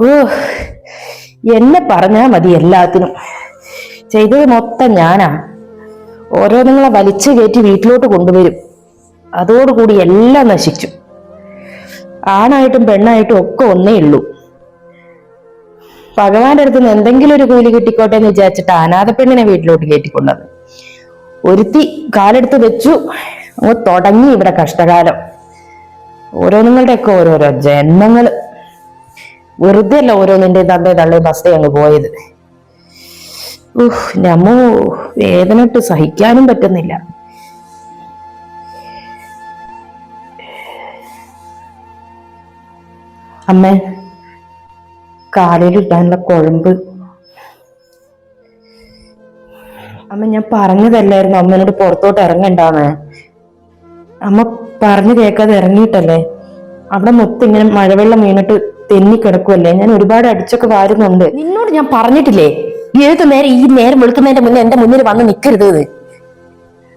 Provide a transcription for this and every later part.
ഓ എന്നെ പറഞ്ഞാൽ മതി എല്ലാത്തിനും. ചെയ്തത് മൊത്തം ഞാനാ. ഓരോന്നുങ്ങളെ വലിച്ചു കയറ്റി വീട്ടിലോട്ട് കൊണ്ടുവരും. അതോടുകൂടി എല്ലാം നശിച്ചു. ആണായിട്ടും പെണ്ണായിട്ടും ഒക്കെ ഒന്നേ ഉള്ളൂ. ഭഗവാന്റെ അടുത്ത് നിന്ന് എന്തെങ്കിലും ഒരു കൂലി കിട്ടിക്കോട്ടെ എന്ന് വിചാരിച്ചിട്ട് അനാഥ പെണ്ണിനെ വീട്ടിലോട്ട് കയറ്റിക്കൊണ്ടത്. ഒരുത്തി കാലെടുത്ത് വെച്ചു. അങ്ങ് തുടങ്ങി ഇവിടെ കഷ്ടകാലം. ഓരോന്നുങ്ങളുടെയൊക്കെ ഓരോരോ ജന്മങ്ങൾ. വെറുതെ അല്ല നിന്റെ തന്റെ തള്ളേ ബസ് അങ്ങ് പോയത്. നമ്മോ വേദന ഇട്ട് സഹിക്കാനും പറ്റുന്നില്ല. അമ്മ കാലിലിടാനുള്ള കുഴമ്പ്. അമ്മ ഞാൻ പറഞ്ഞതല്ലായിരുന്നു അമ്മനോട് പുറത്തോട്ട് ഇറങ്ങണ്ടാന്ന്. അമ്മ പറഞ്ഞു കേൾക്കാതെ ഇറങ്ങിയിട്ടല്ലേ? അവിടെ മൊത്തം ഇങ്ങനെ മഴവെള്ളം വീണിട്ട് തെന്നി കിടക്കുമല്ലേ ഞാൻ ഒരുപാട് അടിച്ചൊക്കെ വാരുന്നുണ്ട്. നിന്നോട് ഞാൻ പറഞ്ഞിട്ടില്ലേ? ഏത് നേരം ഈ നേരം വെളുക്കുന്നതിന്റെ മുന്നേ എന്റെ മുന്നിൽ വന്ന് നിൽക്കരുത്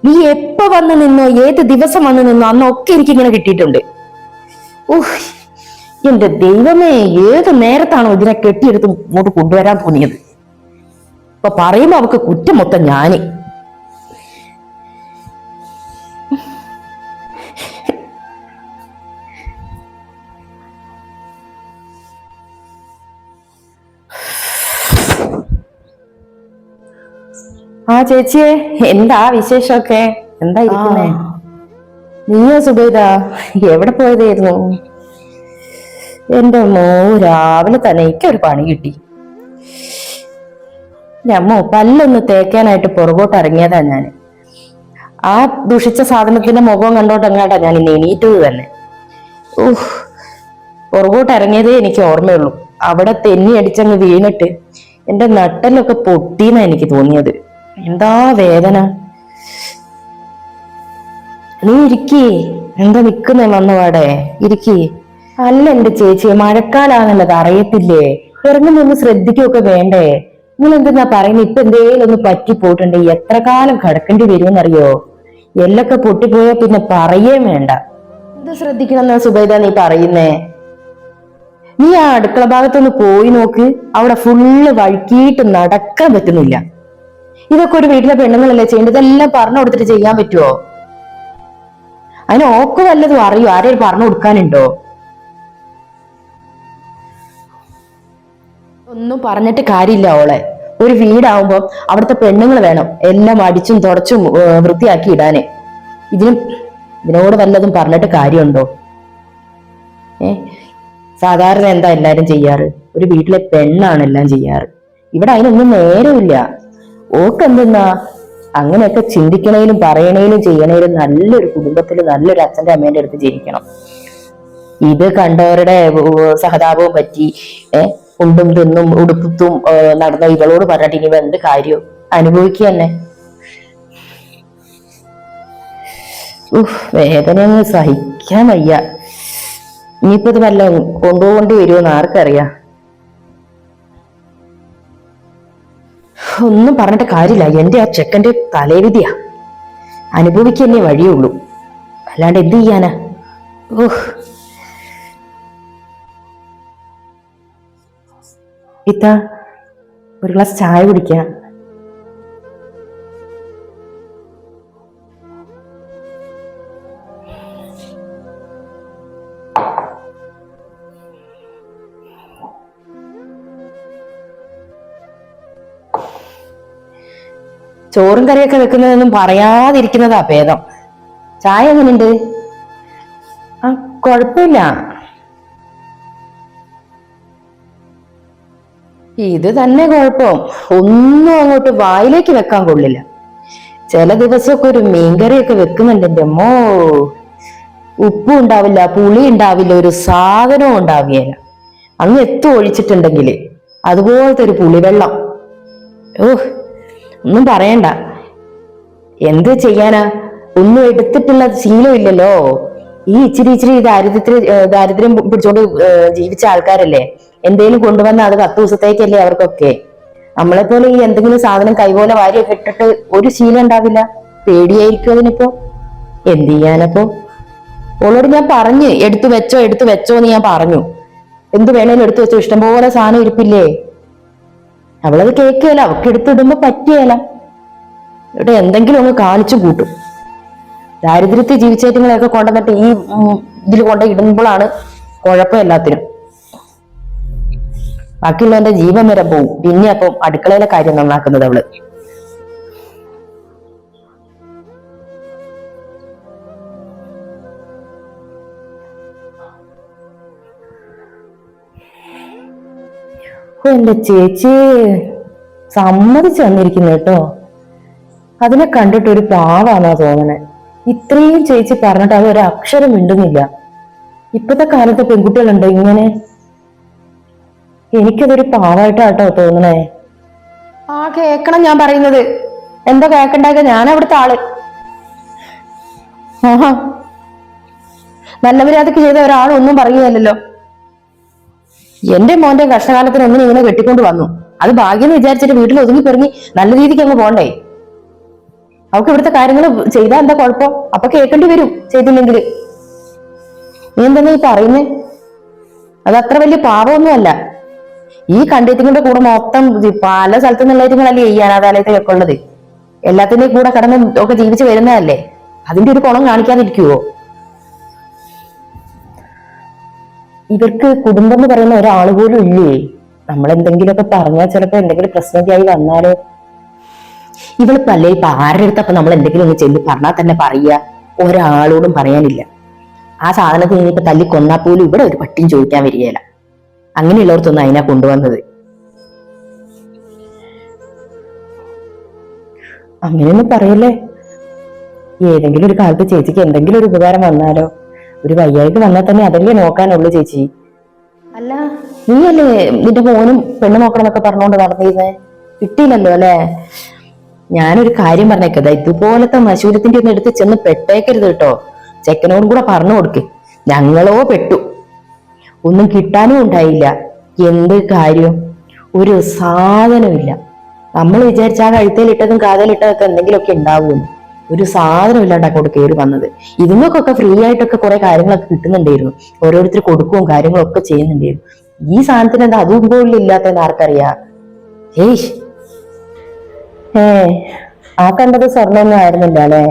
നീ എപ്പോ വന്ന് നിന്നോ ഏത് ദിവസം വന്ന് നിന്നോ അന്നൊക്കെ എനിക്ക് ഇങ്ങനെ കിട്ടിയിട്ടുണ്ട്. ഊഹ് എന്റെ ദൈവമേ ഏത് നേരത്താണോ ഇതിനെ കെട്ടിയെടുത്ത് ഇങ്ങോട്ട് കൊണ്ടുവരാൻ തോന്നിയത് ഇപ്പൊ പറയുമ്പോ അവക്ക് കുറ്റം മൊത്തം ഞാൻ. ചേച്ചിയെ എന്താ വിശേഷമൊക്കെ? എന്താ ഇരിക്കുന്നേ? നീയോ സുബൈദ? എവിടെ പോയതായിരുന്നു? എന്റെ മോ രാവിലെ തന്നെ എനിക്കൊരു പണി കിട്ടി. ഞമ്മോ പല്ലൊന്ന് തേക്കാനായിട്ട് പുറകോട്ട് ഇറങ്ങിയതാ ഞാൻ ആ ദുഷിച്ച സാധനത്തിന്റെ മുഖം കണ്ടോട്ട് എങ്ങാട്ടാ ഞാൻ ഇന്ന് എണീറ്റത് തന്നെ. ഊഹ് പുറകോട്ട് ഇറങ്ങിയതേ എനിക്ക് ഓർമ്മയുള്ളൂ. അവിടെ തെന്നി അടിച്ചങ്ങ് വീണിട്ട് എന്റെ നട്ടലൊക്കെ പൊട്ടിന്നാ എനിക്ക് തോന്നിയത്. എന്താ വേദന? നീ ഇരിക്കേ. എന്താ നിക്കുന്നേ വന്നപാടെ? ഇരിക്കേ. അല്ല എന്റെ ചേച്ചി മഴക്കാലാണല്ലത് അറിയത്തില്ലേ? ഇറങ്ങുന്നൊന്ന് ശ്രദ്ധിക്കുകയൊക്കെ വേണ്ടേ? നിങ്ങൾ എന്തെന്നാ പറയുന്നത് ഇപ്പൊ എന്തേലും ഒന്ന് പറ്റി പോയിട്ടുണ്ട് എത്ര കാലം കിടക്കേണ്ടി വരുമെന്നറിയോ? എല്ലൊക്കെ പൊട്ടിപ്പോയ പിന്നെ പറയേ വേണ്ട. എന്ത് ശ്രദ്ധിക്കണം എന്നാ സുബൈദ നീ പറയുന്നേ? നീ ആ അടുക്കള ഭാഗത്തൊന്ന് പോയി നോക്ക്. അവിടെ ഫുള്ള് വഴുക്കിയിട്ട് നടക്കാൻ പറ്റുന്നില്ല. ഇതൊക്കെ ഒരു വീട്ടിലെ പെണ്ണുങ്ങളല്ലേ ചെയ്യേണ്ടത്? ഇതെല്ലാം പറഞ്ഞു കൊടുത്തിട്ട് ചെയ്യാൻ പറ്റുമോ അതിന് ഓക്ക് വല്ലതും അറിയോ? ആരെയും പറഞ്ഞു കൊടുക്കാനുണ്ടോ? ഒന്നും പറഞ്ഞിട്ട് കാര്യമില്ല ഓളെ. ഒരു വീടാവുമ്പോ അവിടുത്തെ പെണ്ണുങ്ങൾ വേണം. എല്ലാം അടിച്ചും തുടച്ചും വൃത്തിയാക്കി ഇടാന്. ഇതിനും ഇതിനോട് വല്ലതും പറഞ്ഞിട്ട് കാര്യമുണ്ടോ? ഏ? സാധാരണ എന്താ എല്ലാരും ചെയ്യാറ്? ഒരു വീട്ടിലെ പെണ്ണാണ് എല്ലാം ചെയ്യാറ്. ഇവിടെ അതിനൊന്നും നേരമില്ല. ഓക്ക് എന്തെന്നാ അങ്ങനെയൊക്കെ ചിന്തിക്കണേലും പറയണേലും ചെയ്യണേലും നല്ലൊരു കുടുംബത്തിൽ നല്ലൊരു അച്ഛന്റെ അമ്മേന്റെ അടുത്ത് ജനിക്കണം ഇത് കണ്ടവരുടെ സഹതാപവും പറ്റി ഏഹ് ഉണ്ടും തിന്നും ഉടുപ്പത്തും നടന്ന ഇവളോട് പറഞ്ഞിട്ട് ഇനി എന്ത് കാര്യവും അനുഭവിക്കുക തന്നെ വേദന സഹിക്കാൻ വയ്യ. ഇനിയിപ്പോ ഇത് വല്ല കൊണ്ടുപോകേണ്ടി വരുമെന്ന് ആർക്കറിയാം. ഒന്നും പറഞ്ഞിട്ട് കാര്യമില്ല. എന്റെ ആ ചെക്കന്റെ തലേവിധിയാ അനുഭവിക്കന്നെ വഴിയുള്ളൂ. അല്ലാണ്ട് എന്ത് ചെയ്യാനാ? ഓഹ് ഇത്ത ഒരു ഗ്ലാസ് ചായ കുടിക്കാം. ചോറും കറിയൊക്കെ വെക്കുന്നതൊന്നും പറയാതിരിക്കുന്നതാ ഭേദം. ചായ എങ്ങനെയുണ്ട് ആ കുഴപ്പമില്ല. ഇത് തന്നെ കുഴപ്പം. ഒന്നും അങ്ങോട്ട് വായിലേക്ക് വെക്കാൻ കൊള്ളില്ല. ചില ദിവസമൊക്കെ ഒരു മീൻകറിയൊക്കെ വെക്കുന്നുണ്ട് എന്റെ അമ്മോ. ഉപ്പും ഉണ്ടാവില്ല പുളി ഉണ്ടാവില്ല ഒരു സാധനവും ഉണ്ടാവില്ല. അങ്ങ് എത്തു ഒഴിച്ചിട്ടുണ്ടെങ്കിൽ അതുപോലത്തെ ഒരു പുളിവെള്ളം. ഓഹ് ഒന്നും പറയണ്ട. എന്ത് ചെയ്യാനാ? ഒന്നും എടുത്തിട്ടുള്ള ശീലമില്ലല്ലോ ഈ ഇച്ചിരി ഇച്ചിരി ദാരിദ്ര്യത്തിൽ ദാരിദ്ര്യം പിടിച്ചോണ്ട് ജീവിച്ച ആൾക്കാരല്ലേ? എന്തേലും കൊണ്ടുവന്ന അത് പത്ത് ദിവസത്തേക്കല്ലേ അവർക്കൊക്കെ. നമ്മളെപ്പോലെ ഈ എന്തെങ്കിലും സാധനം കൈപോലെ വാരിയൊക്കെ ഇട്ടിട്ട് ഒരു ശീലം ഉണ്ടാവില്ല. പേടിയായിരിക്കും അതിനിപ്പോ. എന്ത് ചെയ്യാനപ്പോ? ഓളോട് ഞാൻ പറഞ്ഞു എടുത്തു വെച്ചോ എടുത്തു വെച്ചോ എന്ന് ഞാൻ പറഞ്ഞു. എന്ത് വേണേലും എടുത്തു വെച്ചോ. ഇഷ്ടംപോലെ സാധനം ഇരിപ്പില്ലേ? അവളത് കേൾക്കുകയല്ല അവൾക്ക് എടുത്തിടുമ്പോ പറ്റിയല്ല ഇവിടെ എന്തെങ്കിലും ഒന്ന് കാണിച്ചു കൂട്ടും. ദാരിദ്ര്യത്തിൽ ജീവിച്ചേറ്റങ്ങളെയൊക്കെ കൊണ്ടുവന്നിട്ട് ഈ ഇതിൽ കൊണ്ട് ഇടുമ്പോഴാണ് കുഴപ്പം എല്ലാത്തിനും. ബാക്കിയുള്ളവന്റെ ജീവൻ വരെ പോവും. പിന്നെ അപ്പം അടുക്കളയിലെ കാര്യം നന്നാക്കുന്നത് അവൾ. എന്റെ ചേച്ചി സമ്മതിച്ചു വന്നിരിക്കുന്നു കേട്ടോ. അതിനെ കണ്ടിട്ട് ഒരു പാവാന്നാ തോന്നണേ. ഇത്രയും ചേച്ചി പറഞ്ഞിട്ട് അത് ഒരു അക്ഷരം മിണ്ടുന്നില്ല. ഇപ്പത്തെ കാലത്ത് പെൺകുട്ടികളുണ്ടോ ഇങ്ങനെ? എനിക്കതൊരു പാവായിട്ടാട്ടോ തോന്നണേ. ആ കേക്കണം ഞാൻ പറയുന്നത്. എന്താ കേക്കണ്ടാക്ക ഞാൻ അവിടുത്തെ ആൾ. ആഹാ. നല്ല മര്യാദയ്ക്ക് ചെയ്ത ഒരാളൊന്നും പറയുകയല്ലോ എന്റെ മോന്റെ കഷ്ടകാലത്തിന് ഒന്നിനെ ഇങ്ങനെ കെട്ടിക്കൊണ്ട് വന്നു. അത് ഭാഗ്യം എന്ന് വിചാരിച്ചിട്ട് വീട്ടിൽ ഒതുങ്ങി പെറുങ്ങി നല്ല രീതിക്ക് അങ്ങ് പോണ്ടേ? അവൾക്ക് ഇവിടുത്തെ കാര്യങ്ങൾ ചെയ്താൽ എന്താ കുഴപ്പം? അപ്പൊ കേൾക്കേണ്ടി വരും ചെയ്തില്ലെങ്കിൽ. നീ എന്താ ഈ പറയുന്നേ? അത് അത്ര വലിയ പാപമൊന്നുമല്ല ഈ കണ്ടെത്തിങ്ങളുടെ കൂടെ മൊത്തം പല സ്ഥലത്തു നിന്നുള്ളവരുങ്ങളല്ലേ ഈ അനാഥാലയത്തിലൊക്കെ ഉള്ളത്. എല്ലാത്തിന്റെയും കൂടെ കടന്ന് ഒക്കെ ജീവിച്ച് വരുന്നതല്ലേ? അതിന്റെ ഒരു കുളം കാണിക്കാതിരിക്കുവോ? ഇവർക്ക് കുടുംബം എന്ന് പറയുന്ന ഒരാൾ പോലും ഇല്ലേ? നമ്മൾ എന്തെങ്കിലുമൊക്കെ പറഞ്ഞാൽ ചിലപ്പോ എന്തെങ്കിലും പ്രശ്നമൊക്കെയായി വന്നാലോ? ഇവളിപ്പോ അല്ലേ ഇപ്പൊ ആരുടെ അടുത്തപ്പൊ നമ്മൾ എന്തെങ്കിലും ഒന്ന് ചെന്ന് പറഞ്ഞാൽ തന്നെ പറയുക? ഒരാളോടും പറയാനില്ല. ആ സാധനത്തിന് ഇനിയിപ്പോ തല്ലി കൊന്നാൽ പോലും ഇവിടെ ഒരു പട്ടിയും ചോദിക്കാൻ വരികയില്ല. അങ്ങനെയുള്ളവർക്കൊന്നും അതിനാ കൊണ്ടുവന്നത്. അങ്ങനെയൊന്നും പറയല്ലേ? ഏതെങ്കിലും ഒരു കാലത്ത് ചേച്ചിക്ക് എന്തെങ്കിലും ഒരു ഉപകാരം വന്നാലോ? ഒരു വയ്യായിട്ട് വന്നാൽ തന്നെ അതല്ലേ നോക്കാനുള്ളൂ ചേച്ചി. അല്ല. നീയല്ലേ നിന്റെ മോനും പെണ്ണു നോക്കണം എന്നൊക്കെ പറഞ്ഞുകൊണ്ട് നടന്നിരുന്നേ? കിട്ടിയില്ലല്ലോ അല്ലേ? ഞാനൊരു കാര്യം പറഞ്ഞേക്കതാ ഇതുപോലത്തെ മശൂരത്തിന്റെ ഒന്നും എടുത്ത് ചെന്ന് പെട്ടേക്കരുത് കേട്ടോ. ചെക്കനോടും കൂടെ പറഞ്ഞു കൊടുക്ക്. ഞങ്ങളോ പെട്ടു. ഒന്നും കിട്ടാനും ഉണ്ടായില്ല. എന്ത് കാര്യം? ഒരു സാധനമില്ല നമ്മൾ വിചാരിച്ച ആ കഴുത്തേലിട്ടതും കാതലിട്ടതൊക്കെ എന്തെങ്കിലുമൊക്കെ ഉണ്ടാവുമെന്ന്. ഒരു സാധനം ഇല്ലാണ്ട് അങ്ങോട്ട് കയറി വന്നത്. ഇതിങ്ങൾക്കൊക്കെ ഫ്രീ ആയിട്ടൊക്കെ കുറെ കാര്യങ്ങളൊക്കെ കിട്ടുന്നുണ്ടായിരുന്നു. ഓരോരുത്തർ കൊടുക്കുകയും കാര്യങ്ങളൊക്കെ ചെയ്യുന്നുണ്ടായിരുന്നു. ഈ സാധനത്തിന് എന്താ അതും പോലും ഇല്ലാത്തതെന്ന് ആർക്കറിയാം? ഏയ്. ഏ ആ കണ്ടത് സ്വർണമൊന്നും ആയിരുന്നില്ല അല്ലേ?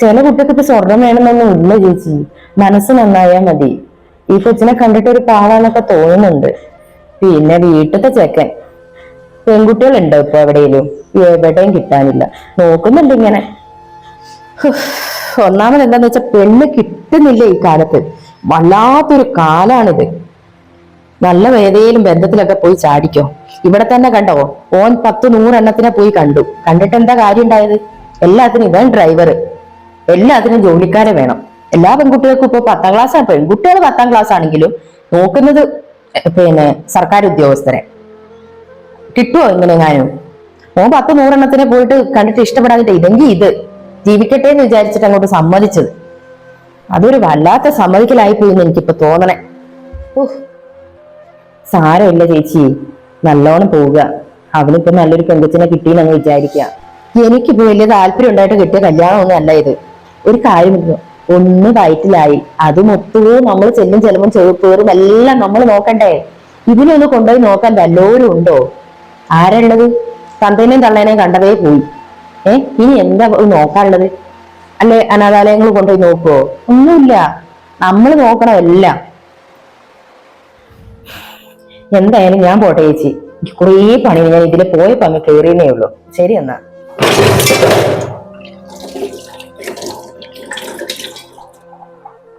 ചില കുട്ടികൾക്ക് ഇപ്പൊ സ്വർണം വേണമെന്നൊന്നും ഇല്ല ചേച്ചി. മനസ്സ് നന്നായാ മതി. ഈ കൊച്ചിനെ കണ്ടിട്ട് ഒരു പാവാന്നൊക്കെ തോന്നുന്നുണ്ട്. പിന്നെ വീട്ടിലത്തെ ചെക്കൻ. പെൺകുട്ടികളുണ്ടോ ഇപ്പൊ എവിടെയും എവിടെയും കിട്ടാനില്ല. നോക്കുന്നുണ്ട് ഇങ്ങനെ. ഒന്നാമത് എന്താന്ന് വെച്ചാൽ പെണ്ണ് കിട്ടുന്നില്ല ഈ കാലത്ത്. വല്ലാത്തൊരു കാലാണിത്. നല്ല ഏതേലും ബന്ധത്തിലൊക്കെ പോയി ചാടിക്കോ. ഇവിടെ തന്നെ കണ്ടോ? ഓൻ പത്ത് നൂറെണ്ണത്തിനെ പോയി കണ്ടു. കണ്ടിട്ട് എന്താ കാര്യം ഉണ്ടായത് എല്ലാത്തിനും ഇവൻ ഡ്രൈവർ എല്ലാത്തിനും ജോലിക്കാരെ വേണം. എല്ലാ പെൺകുട്ടികൾക്കും ഇപ്പൊ പത്താം ക്ലാസ് പെൺകുട്ടികൾ പത്താം ക്ലാസ് ആണെങ്കിലും നോക്കുന്നത് പിന്നെ സർക്കാർ ഉദ്യോഗസ്ഥരെ കിട്ടുമോ ഇങ്ങനെങ്ങാനും മോൻ പത്ത് നൂറെണ്ണത്തിനെ പോയിട്ട് കണ്ടിട്ട് ഇഷ്ടപ്പെടാതിട്ട് ഇതെങ്കിൽ ഇത്. ജീവിക്കട്ടെ എന്ന് വിചാരിച്ചിട്ട് അങ്ങോട്ട് സമ്മതിച്ചത്. അതൊരു വല്ലാത്ത സമ്മതിക്കലായി പോയി എന്ന് എനിക്കിപ്പോ തോന്നണേ. ഓഹ് സാരമില്ല ചേച്ചി. നല്ലോണം പോവുക. അവനിപ്പോ നല്ലൊരു പെൺകൊച്ചിനെ കിട്ടിയെന്ന് അങ്ങ് വിചാരിക്കുക എനിക്കിപ്പോ വലിയ താല്പര്യം ഉണ്ടായിട്ട് കിട്ടിയ കല്യാണം ഒന്നും അല്ല ഇത്. ഒരു കാര്യമില്ല ഒന്ന് വയറ്റിലായി. അത് മൊത്തവും നമ്മൾ ചെല്ലും ചെലവും ചെറുപ്പേറും എല്ലാം നമ്മൾ നോക്കണ്ടേ? ഇതിനെ ഒന്ന് കൊണ്ടുപോയി നോക്കാൻ വല്ലവരും ഉണ്ടോ? ആരുള്ളത് തന്തേനെയും തള്ളേനെയും കണ്ടതേ പോയി. ഏ? ഇനി എന്താ നോക്കാനുള്ളത്? അല്ലെ അനാഥാലയങ്ങൾ കൊണ്ടുപോയി നോക്കുവോ? ഒന്നുമില്ല. നമ്മൾ നോക്കണം എല്ലാം. എന്തായാലും ഞാൻ പോട്ടെ ചേച്ചി. കുറേ പണി ഞാൻ ഇതിലെ പോയപ്പോ അങ്ങ് കയറിയേ ഉള്ളൂ. ശരി എന്നാ.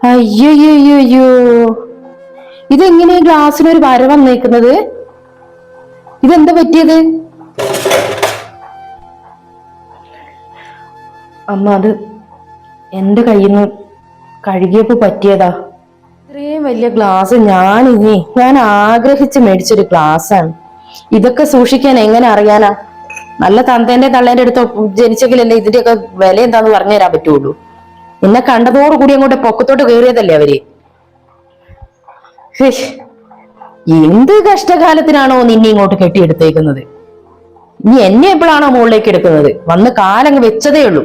അയ്യോ ഇതെങ്ങനെയാ ഗ്ലാസ്സിനൊരു വര വന്നേക്കുന്നത്? ഇതെന്താ പറ്റിയത്? അമ്മ അത് എന്റെ കയ്യിൽ നിന്ന് കഴുകിയപ്പോ പറ്റിയതാ. ഇത്രയും വലിയ ഗ്ലാസ് ഞാൻ ഇനി ഞാൻ ആഗ്രഹിച്ച് മേടിച്ചൊരു ഗ്ലാസ്സാണ്. ഇതൊക്കെ സൂക്ഷിക്കാൻ എങ്ങനെ അറിയാനാ? നല്ല തന്തേന്റെ തള്ളേന്റെ അടുത്ത് ജനിച്ചെങ്കിലല്ലേ ഇതിന്റെയൊക്കെ വില എന്താന്ന് പറഞ്ഞു തരാൻ പറ്റുള്ളൂ. എന്നെ കണ്ടതോടുകൂടി അങ്ങോട്ട് പൊക്കത്തോട്ട് കയറിയതല്ലേ അവർ. എന്ത് കഷ്ടകാലത്തിനാണോ നിന്നെ ഇങ്ങോട്ട് കെട്ടിയെടുത്തേക്കുന്നത്? നീ എന്നെ എപ്പോഴാണോ മുകളിലേക്ക് എടുക്കുന്നത്? വന്ന് കാലങ്ങ് വെച്ചതേ ഉള്ളൂ.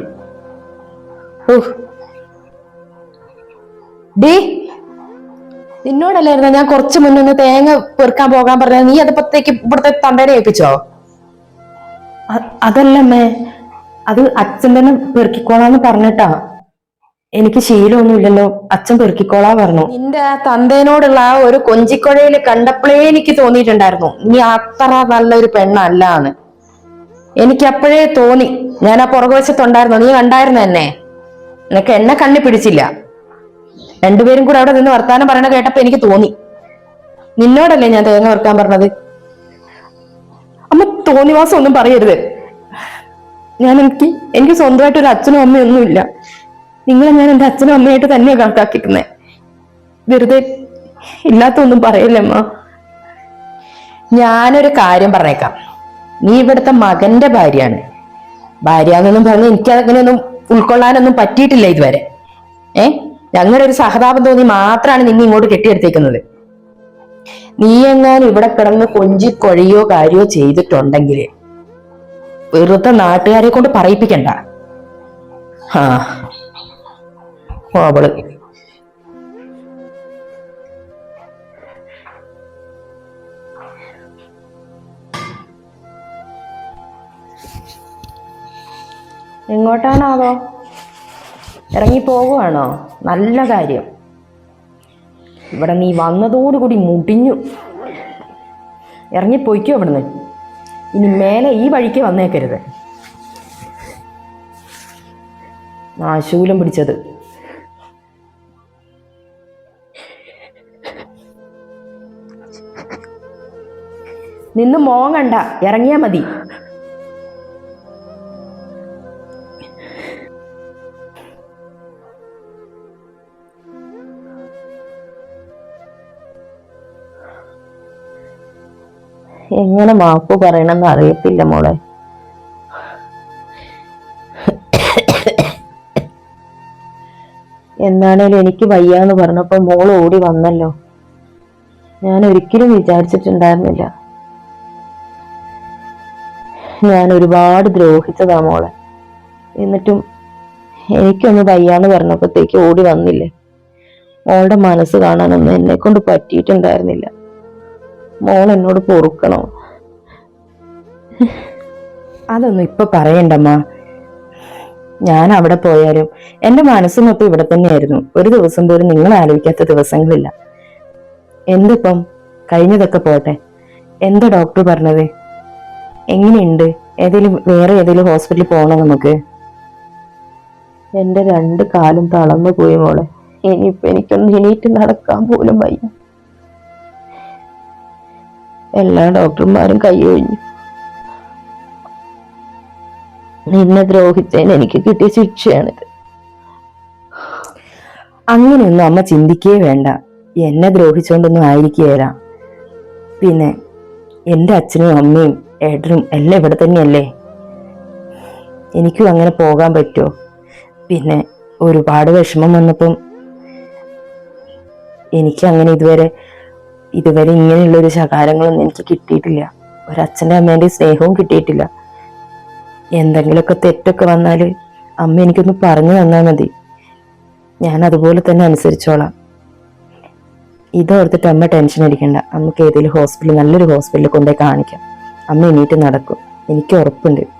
ഡേ നിന്നോടല്ലായിരുന്നു ഞാൻ കുറച്ച് മുന്നേ ഒന്ന് തേങ്ങ പെറുക്കാൻ പോകാൻ പറഞ്ഞത്? നീ അതപ്പത്തേക്ക് ഇവിടുത്തെ തണ്ടേനെ ഏൽപ്പിച്ചോ? അതല്ലമ്മേ അത് അച്ഛൻ തന്നെ പെറുക്കിക്കോളാന്ന് പറഞ്ഞിട്ടാ. എനിക്ക് ശീലമൊന്നുമില്ലല്ലോ. അച്ഛൻ പെറുക്കിക്കോളാ പറഞ്ഞു. നിന്റെ തന്തേനോടുള്ള ആ ഒരു കൊഞ്ചിക്കുഴയിൽ കണ്ടപ്പോഴേ എനിക്ക് തോന്നിയിട്ടുണ്ടായിരുന്നു. നീ അത്ര നല്ലൊരു പെണ്ണല്ലാന്ന്. എനിക്ക് അപ്പോഴേ തോന്നി. ഞാൻ ആ പുറകുവശത്തുണ്ടായിരുന്നു. നീ കണ്ടായിരുന്നു എന്നെ? നിനക്ക് എന്നെ കണ്ണി പിടിച്ചില്ല. രണ്ടുപേരും കൂടെ അവിടെ നിന്ന് വർത്താനം പറയണ കേട്ടപ്പോ എനിക്ക് തോന്നി. നിന്നോടല്ലേ ഞാൻ തേങ്ങ വർക്കാൻ പറഞ്ഞത്? അമ്മ തോന്നിവാസം ഒന്നും പറയരുത്. ഞാൻ എനിക്ക് എനിക്ക് സ്വന്തമായിട്ട് ഒരു അച്ഛനും അമ്മയും ഒന്നുമില്ല നിങ്ങളെ ഞാൻ എന്റെ അച്ഛനും അമ്മയായിട്ട് തന്നെയാണ് കണക്കാക്കിക്കുന്നത് വെറുതെ ഇല്ലാത്തൊന്നും പറയല്ലേ അമ്മ? ഞാനൊരു കാര്യം പറഞ്ഞേക്കാം. നീ ഇവിടുത്തെ മകന്റെ ഭാര്യയാണ്. ഭാര്യ എന്നൊന്നും പറഞ്ഞ് എനിക്കതങ്ങനെയൊന്നും ഉൾക്കൊള്ളാനൊന്നും പറ്റിയിട്ടില്ല ഇതുവരെ. ഏ? ഞങ്ങളുടെ ഒരു സഹതാപം തോന്നി മാത്രമാണ് നിന്നെ ഇങ്ങോട്ട് കെട്ടിയെടുത്തേക്കുന്നത്. നീ എങ്ങാനും ഇവിടെ കിടന്ന് കൊഞ്ചി കൊഴിയോ കാര്യോ ചെയ്തിട്ടുണ്ടെങ്കിൽ വെറുതെ നാട്ടുകാരെ കൊണ്ട് പറയിപ്പിക്കണ്ട. ആ. ഓ, അവൾ അതോ ഇറങ്ങി പോകുവാണോ നല്ല കാര്യം. ഇവിടെ നീ വന്നതോടുകൂടി മുടിഞ്ഞു. ഇറങ്ങിപ്പോയിക്കോ അവിടുന്ന് ഇനി മേലെ ഈ വഴിക്ക് വന്നേക്കരുത്. നാശൂലം പിടിച്ചത്. നിന്ന് മോങ്ങണ്ട ഇറങ്ങിയാ മതി. എങ്ങനെ മാപ്പ് പറയണമെന്ന് അറിയത്തില്ല മോളെ. എന്നാണേലും എനിക്ക് വയ്യാന്ന് പറഞ്ഞപ്പോ മോൾ ഓടി വന്നല്ലോ. ഞാൻ ഒരിക്കലും വിചാരിച്ചിട്ടുണ്ടായിരുന്നില്ല. ഞാൻ ഒരുപാട് ദ്രോഹിച്ചതാ മോളെ. എന്നിട്ടും എനിക്കൊന്ന് വയ്യാന്ന് പറഞ്ഞപ്പോഴത്തേക്ക് ഓടി വന്നില്ലേ. മോളുടെ മനസ്സ് കാണാനൊന്നും എന്നെ കൊണ്ട് പറ്റിയിട്ടുണ്ടായിരുന്നില്ല. മോൾ എന്നോട് പൊറുക്കണോ? അതൊന്നും ഇപ്പൊ പറയണ്ടമ്മ. ഞാൻ അവിടെ പോയാലും എന്റെ മനസ്സ് മൊത്തം ഇവിടെ തന്നെയായിരുന്നു. ഒരു ദിവസം പോലും നിങ്ങൾ ആലോചിക്കാത്ത ദിവസങ്ങളില്ല. എന്തിപ്പം? കഴിഞ്ഞതൊക്കെ പോട്ടെ. എന്താ ഡോക്ടർ പറഞ്ഞത്? എങ്ങനെയുണ്ട്? ഏതെങ്കിലും വേറെ ഏതെങ്കിലും ഹോസ്പിറ്റലിൽ പോകണം നമുക്ക്? എന്റെ രണ്ട് കാലും തളർന്നു പോയി മോളെ. ഇനിയിപ്പോ എനിക്കൊന്ന് എണീറ്റ് നടക്കാൻ പോലും വയ്യ. എല്ലാ ഡോക്ടർമാരും കൈയൊഴിഞ്ഞു നിന്നെ ദ്രോഹിച്ചതിന് എനിക്ക് കിട്ടിയ ശിക്ഷയാണിത്. അങ്ങനെയൊന്നും അമ്മ ചിന്തിക്കേ വേണ്ട. എന്നെ ദ്രോഹിച്ചുകൊണ്ടൊന്നും ആയിരിക്കുകയില്ല പിന്നെ എന്റെ അച്ഛനും അമ്മയും ഏട്ടനും എല്ലാം ഇവിടെ തന്നെയല്ലേ? എനിക്കും അങ്ങനെ പോകാൻ പറ്റുമോ? പിന്നെ ഒരുപാട് വിഷമം വന്നപ്പം എനിക്ക് അങ്ങനെ ഇതുവരെ ഇതുവരെ ഇങ്ങനെയുള്ള ഒരു ശകാരങ്ങളൊന്നും എനിക്ക് കിട്ടിയിട്ടില്ല. ഒരച്ഛന്റെ അമ്മേന്റെ സ്നേഹവും കിട്ടിയിട്ടില്ല. എന്തെങ്കിലുമൊക്കെ തെറ്റൊക്കെ വന്നാൽ അമ്മ എനിക്കൊന്ന് പറഞ്ഞു തന്നാൽ മതി. ഞാൻ അതുപോലെ തന്നെ അനുസരിച്ചോളാം. ഇതോർത്തിട്ട് അമ്മ ടെൻഷൻ അടിക്കണ്ട. നമുക്ക് ഏതെങ്കിലും ഹോസ്പിറ്റൽ നല്ലൊരു ഹോസ്പിറ്റലിൽ കൊണ്ടുപോയി കാണിക്കാം. അമ്മ എണീറ്റ് നടക്കും. എനിക്ക് ഉറപ്പുണ്ട്.